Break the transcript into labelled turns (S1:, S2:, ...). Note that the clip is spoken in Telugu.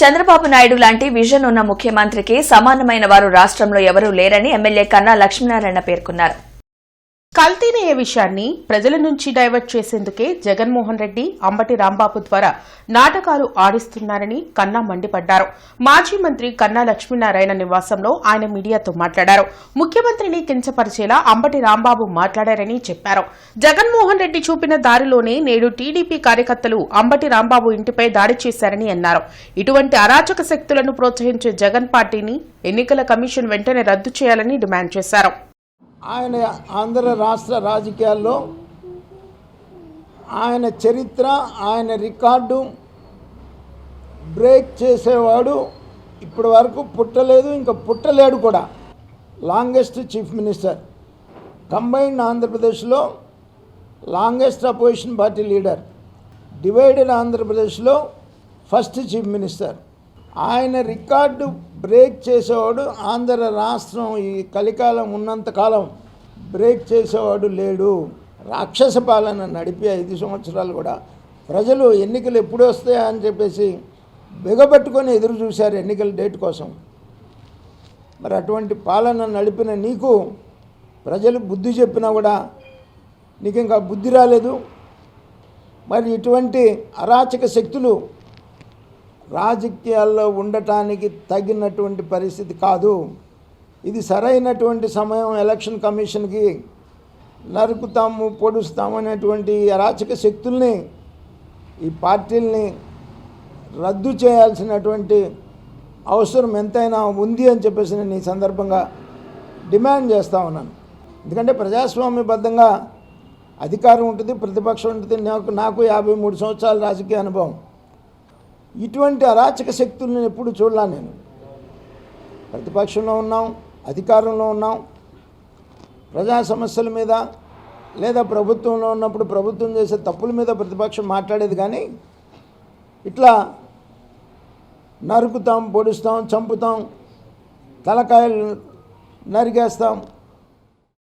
S1: చంద్రబాబు నాయుడు లాంటి విజన్ ఉన్న ముఖ్యమంత్రికి సమానమైన వారు రాష్ట్రంలో ఎవరూ లేరని ఎమ్మెల్యే కన్నా లక్ష్మీనారాయణ పేర్కొన్నారు.
S2: కల్తీనేయ విషయాన్ని ప్రజల నుంచి డైవర్ట్ చేసేందుకే జగన్మోహన్ రెడ్డి అంబటి రాంబాబు ద్వారా నాటకాలు ఆడిస్తున్నారని కన్నా మండిపడ్డారు. మాజీ మంత్రి కన్నా లక్ష్మీనారాయణ నివాసంలో ఆయన మీడియాతో మాట్లాడారు. ముఖ్యమంత్రిని కించపరిచేలా అంబటి రాంబాబు మాట్లాడారని చెప్పారు. జగన్మోహన్ రెడ్డి చూపిన దారిలోనే నేడు టీడీపీ కార్యకర్తలు అంబటి రాంబాబు ఇంటిపై దాడి చేశారని అన్నారు. ఇటువంటి అరాచక శక్తులను ప్రోత్సహించే జగన్ పార్టీని ఎన్నికల కమిషన్ వెంటనే రద్దు చేయాలని డిమాండ్ చేశారు.
S3: ఆయన ఆంధ్ర రాష్ట్ర రాజకీయాల్లో ఆయన చరిత్ర ఆయన రికార్డు బ్రేక్ చేసేవాడు ఇప్పటి వరకు పుట్టలేదు ఇంకా పుట్టలేడు కూడా. Longest chief minister. కంబైన్డ్ ఆంధ్రప్రదేశ్లో longest opposition party leader. Divided ఆంధ్రప్రదేశ్లో ఫస్ట్ చీఫ్ మినిస్టర్. ఆయన రికార్డు బ్రేక్ చేసేవాడు ఆంధ్ర రాష్ట్రం ఈ కలికాలం ఉన్నంతకాలం బ్రేక్ చేసేవాడు లేడు. రాక్షస పాలన నడిపి ఐదు సంవత్సరాలు కూడా. ప్రజలు ఎన్నికలు ఎప్పుడు వస్తాయా అని చెప్పేసి బిగబట్టుకొని ఎదురు చూశారు ఎన్నికల డేట్ కోసం. మరి అటువంటి పాలన నడిపిన నీకు ప్రజలు బుద్ధి చెప్పినా కూడా నీకు ఇంకా బుద్ధి రాలేదు. మరి ఇటువంటి అరాచక శక్తులు రాజకీయాల్లో ఉండటానికి తగినటువంటి పరిస్థితి కాదు. ఇది సరైనటువంటి సమయం ఎలక్షన్ కమిషన్కి నరుకుతాము పొడుస్తాము అనేటువంటి అరాచక శక్తుల్ని ఈ పార్టీల్ని రద్దు చేయాల్సినటువంటి అవసరం ఎంతైనా ఉంది అని చెప్పేసి నేను ఈ సందర్భంగా డిమాండ్ చేస్తూ ఉన్నాను. ఎందుకంటే ప్రజాస్వామ్యబద్ధంగా అధికారం ఉంటుంది ప్రతిపక్షం ఉంటుంది. నాకు నాకు యాభై మూడు సంవత్సరాల రాజకీయ అనుభవం. ఇటువంటి అరాచక శక్తులను ఎప్పుడు చూడలా నేను. ప్రతిపక్షంలో ఉన్నాం అధికారంలో ఉన్నాం. ప్రజా సమస్యల మీద లేదా ప్రభుత్వంలో ఉన్నప్పుడు ప్రభుత్వం చేసే తప్పుల మీద ప్రతిపక్షం మాట్లాడేది కానీ ఇట్లా నరుకుతాం పొడుస్తాం చంపుతాం తలకాయలు నరికేస్తాం